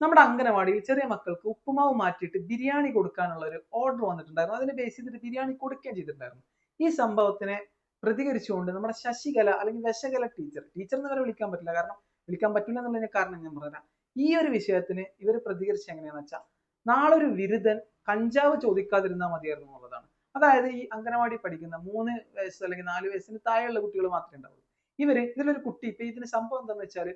നമ്മുടെ അംഗനവാടിയിൽ ചെറിയ മക്കൾക്ക് ഉപ്പുമാവ് മാറ്റിയിട്ട് ബിരിയാണി കൊടുക്കാനുള്ള ഒരു ഓർഡർ വന്നിട്ടുണ്ടായിരുന്നു. അതിനെ ബേസ് ചെയ്തിട്ട് ബിരിയാണി കൊടുക്കുകയും ചെയ്തിട്ടുണ്ടായിരുന്നു. ഈ സംഭവത്തിനെ പ്രതികരിച്ചുകൊണ്ട് നമ്മുടെ ശശികല അല്ലെങ്കിൽ വശകല ടീച്ചർ ടീച്ചർ എന്ന് വരെ വിളിക്കാൻ പറ്റില്ല. കാരണം വിളിക്കാൻ പറ്റില്ല എന്നുള്ളതിന് കാരണം ഞാൻ പറഞ്ഞുതരാം. ഈ ഒരു വിഷയത്തിന് ഇവർ പ്രതികരിച്ച് എങ്ങനെയാന്ന് വെച്ചാൽ നാളെ ഒരു ബിരുദൻ കഞ്ചാവ് ചോദിക്കാതിരുന്നാൽ മതിയായിരുന്നു എന്നുള്ളതാണ്. അതായത് ഈ അംഗനവാടി പഠിക്കുന്ന മൂന്ന് വയസ്സ് അല്ലെങ്കിൽ നാല് വയസ്സിന് താഴെയുള്ള കുട്ടികൾ മാത്രമേ ഉണ്ടാവുള്ളൂ. ഇവർ ഇതിലൊരു കുട്ടി ഇപ്പൊ ഇതിന് സംഭവം എന്താന്ന് വെച്ചാൽ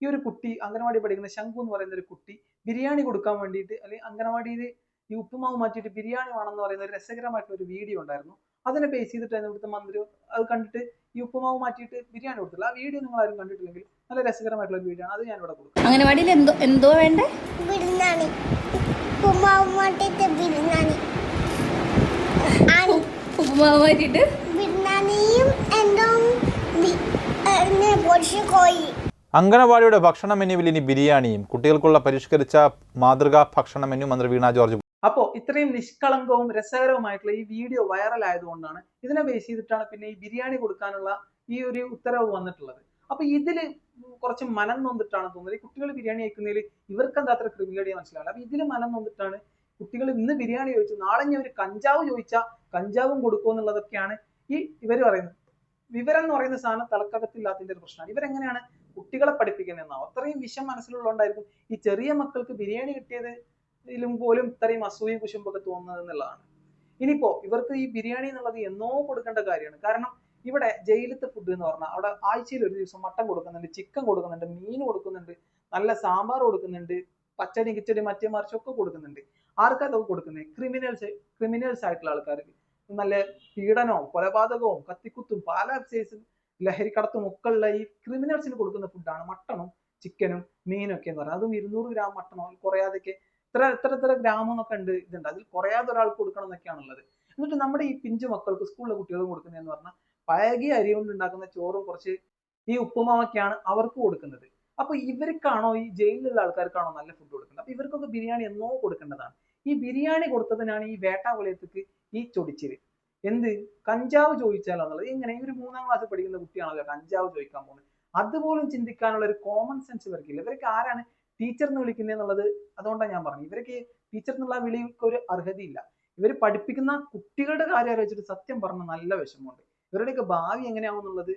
ഈ ഒരു കുട്ടി അംഗനവാടി പഠിക്കുന്ന ശംഖു എന്ന് പറയുന്ന ഒരു കുട്ടി ബിരിയാണി കൊടുക്കാൻ വേണ്ടിയിട്ട് അല്ലെങ്കിൽ അംഗനവാടിയിൽ ഈ ഉപ്പുമാവ് മാറ്റിയിട്ട് ബിരിയാണി വേണമെന്ന് പറയുന്ന ഒരു രസകരമായിട്ടുള്ള ഒരു വീഡിയോ ഉണ്ടായിരുന്നു. അതിനെ ബേസ് ചെയ്തിട്ടായിരുന്നു ഇവിടുത്തെ മന്ത്രി അത് കണ്ടിട്ട് ഈ ഉപ്പുമാവ് മാറ്റിയിട്ട് ബിരിയാണി കൊടുത്തില്ല ആ വീഡിയോ നിങ്ങൾ ആരും കണ്ടിട്ടില്ലെങ്കിൽ നല്ല രസകരമായിട്ടുള്ള ഒരു വീഡിയോ ആണ്. അത് ഞാൻ ഇവിടെ കൊടുക്കും. അംഗനവാടിയിൽ എന്തോ എന്തോ വേണ്ടേ? ബിരിയാണി. ഉപ്പുമാവ് മാറ്റിയിട്ട് ബിരിയാണി. ഉപ്പുമാവ് മാറ്റിയിട്ട്? ബിരിയാണിയും എന്തോ കോഴി അങ്കണവാടിയുടെ ഭക്ഷണ മെനുവിൽ ഇനി ബിരിയാണിയും. കുട്ടികൾക്കുള്ള പരിഷ്കരിച്ച മാതൃകാ ഭക്ഷണ മെനു മന്ത്രി വീണ ജോർജ്. അപ്പോ ഇത്രയും നിഷ്കളങ്കവും രസകരവുമായിട്ടുള്ള ഈ വീഡിയോ വൈറൽ ആയതുകൊണ്ടാണ് ഇതിനെ ബേസ് ചെയ്തിട്ടാണ് പിന്നെ ഈ ബിരിയാണി കൊടുക്കാനുള്ള ഈ ഒരു ഉത്തരവ് വന്നിട്ടുള്ളത്. അപ്പൊ ഇതിൽ കുറച്ച് മനം നൊന്നിട്ടാണ് തോന്നുന്നത്. കുട്ടികൾ ബിരിയാണി കഴിക്കുന്നതിൽ ഇവർക്ക് എന്താ അത്ര ക്രിമിനേഡിയ മനസ്സിലാവില്ല. അപ്പൊ ഇതിൽ മനം നൊന്നിട്ടാണ് കുട്ടികൾ ഇന്ന് ബിരിയാണി ചോദിച്ചു നാളെ ഞാൻ ഒരു കഞ്ചാവ് ചോദിച്ചാൽ കഞ്ചാവും കൊടുക്കും എന്നുള്ളതൊക്കെയാണ് ഈ ഇവർ പറയുന്നത്. വിവരം എന്ന് പറയുന്ന സാധനം തലക്കകത്തില്ലാത്തതിന്റെ ഒരു പ്രശ്നമാണ്. ഇവരെങ്ങനെയാണ് കുട്ടികളെ പഠിപ്പിക്കുന്നതെന്നാവും അത്രയും വിഷം മനസ്സിലുള്ളതുകൊണ്ടായിരിക്കും ഈ ചെറിയ മക്കൾക്ക് ബിരിയാണി കിട്ടിയത് ഇതിലും പോലും ഇത്രയും അസൂയ കുശുമ്പൊക്കെ തോന്നുന്നത് എന്നുള്ളതാണ്. ഇനിയിപ്പോ ഇവർക്ക് ഈ ബിരിയാണി എന്നുള്ളത് എന്നോ കൊടുക്കേണ്ട കാര്യമാണ്. കാരണം ഇവിടെ ജയിലത്തെ ഫുഡ് എന്ന് പറഞ്ഞാൽ അവിടെ ആഴ്ചയിൽ ഒരു ദിവസം മട്ടൻ കൊടുക്കുന്നുണ്ട് ചിക്കൻ കൊടുക്കുന്നുണ്ട് മീൻ കൊടുക്കുന്നുണ്ട് നല്ല സാമ്പാർ കൊടുക്കുന്നുണ്ട് പച്ചടി കിച്ചടി മറ്റേ മറിച്ചൊക്കെ കൊടുക്കുന്നുണ്ട്. ആർക്കാ ഇതൊക്കെ കൊടുക്കുന്നത്? ക്രിമിനൽസ് ക്രിമിനൽസ് ആയിട്ടുള്ള ആൾക്കാർക്ക്. നല്ല പീഡനവും കൊലപാതകവും കത്തിക്കുത്തും പല സൈസ് ലഹരിക്കടത്തും ഒക്കെ ഉള്ള ഈ ക്രിമിനൽസിന് കൊടുക്കുന്ന ഫുഡാണ് മട്ടണും ചിക്കനും മീനും ഒക്കെ എന്ന് പറയുന്നത്. അതും ഇരുന്നൂറ് ഗ്രാം മട്ടണോ? കുറയാതൊക്കെ ഇത്ര ഇത്ര ഇത്ര ഗ്രാം എന്നൊക്കെ ഉണ്ട് ഇതുണ്ട്. അതിൽ കുറയാതെ ഒരാൾക്ക് കൊടുക്കണം എന്നൊക്കെയാണുള്ളത് എന്നിട്ട് നമ്മുടെ ഈ പിഞ്ചു മക്കൾക്ക് സ്കൂളിലെ കുട്ടികൾ കൊടുക്കുന്നതെന്ന് പറഞ്ഞാൽ പഴകിയ അരി കൊണ്ട് ഉണ്ടാക്കുന്ന ചോറും കുറച്ച് ഈ ഉപ്പുമാവൊക്കെയാണ് അവർക്ക് കൊടുക്കുന്നത്. അപ്പൊ ഇവർക്കാണോ ഈ ജയിലിലുള്ള ആൾക്കാർക്കാണോ നല്ല ഫുഡ് കൊടുക്കുന്നത്? അപ്പൊ ഇവർക്കൊക്കെ ബിരിയാണി എന്നോ കൊടുക്കേണ്ടതാണ്. ഈ ബിരിയാണി കൊടുത്തതിനാണ് ഈ വേട്ടാവളയത്തേക്ക് ഈ ചൊടിച്ചിൽ. എന്ത്? കഞ്ചാവ് ചോദിച്ചാലോ എന്നുള്ളത് എങ്ങനെ ഒരു മൂന്നാം ക്ലാസ് പഠിക്കുന്ന കുട്ടിയാണല്ലോ കഞ്ചാവ് ചോദിക്കാൻ പോകുന്നത്. അതുപോലും ചിന്തിക്കാനുള്ള ഒരു കോമൺ സെൻസ് ഇവർക്കില്ല. ഇവർക്ക് ആരാണ്? ടീച്ചർ എന്ന് വിളിക്കുന്നത് എന്നുള്ളത് അതുകൊണ്ടാണ് ഞാൻ പറഞ്ഞത്. ഇവർക്ക് ടീച്ചർ എന്നുള്ള വിളിക്ക് ഒരു അർഹതയില്ല. ഇവർ പഠിപ്പിക്കുന്ന കുട്ടികളുടെ കാര്യം ആലോചിച്ചിട്ട് സത്യം പറഞ്ഞ നല്ല വിഷമമുണ്ട്. ഇവരുടെയൊക്കെ ഭാവി എങ്ങനെയാവുന്നുള്ളത്?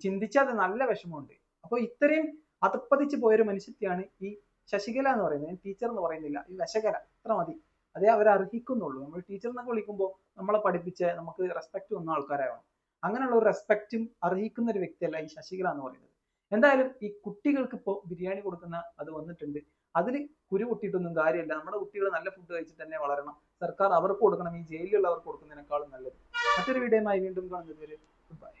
ചിന്തിച്ചാൽ നല്ല വിഷമമുണ്ട്. അപ്പോൾ ഇത്രയും അതപ്പതിച്ച് പോയൊരു മനുഷ്യത്തെയാണ് ഈ ശശികല എന്ന് പറയുന്നത്. ടീച്ചർ എന്ന് പറയുന്നില്ല. ഈ വശകല. അത്ര മതി. അതേ അവർ അർഹിക്കുന്നുള്ളൂ. നമ്മൾ ടീച്ചർ എന്നൊക്കെ വിളിക്കുമ്പോൾ നമ്മളെ പഠിപ്പിച്ച് നമുക്ക് റെസ്പെക്ട് വന്ന ആൾക്കാരാവണം. അങ്ങനെയുള്ള ഒരു റെസ്പെക്റ്റും അർഹിക്കുന്ന ഒരു വ്യക്തിയല്ല ഈ ശശികല എന്ന് പറയുന്നത്. എന്തായാലും ഈ കുട്ടികൾക്ക് ഇപ്പോൾ ബിരിയാണി കൊടുക്കുന്ന അത് വന്നിട്ടുണ്ട്. അതിൽ കുരു പൊട്ടിയിട്ടൊന്നും കാര്യമില്ല. നമ്മുടെ കുട്ടികൾ നല്ല ഫുഡ് കഴിച്ചിട്ട് തന്നെ വളരണം. സർക്കാർ അവർക്ക് കൊടുക്കണം. ഈ ജയിലിലുള്ളവർക്ക് കൊടുക്കുന്നതിനേക്കാളും നല്ലത്. മറ്റൊരു വീഡിയോയുമായി വീണ്ടും കാണുന്നത് വരെ ബൈ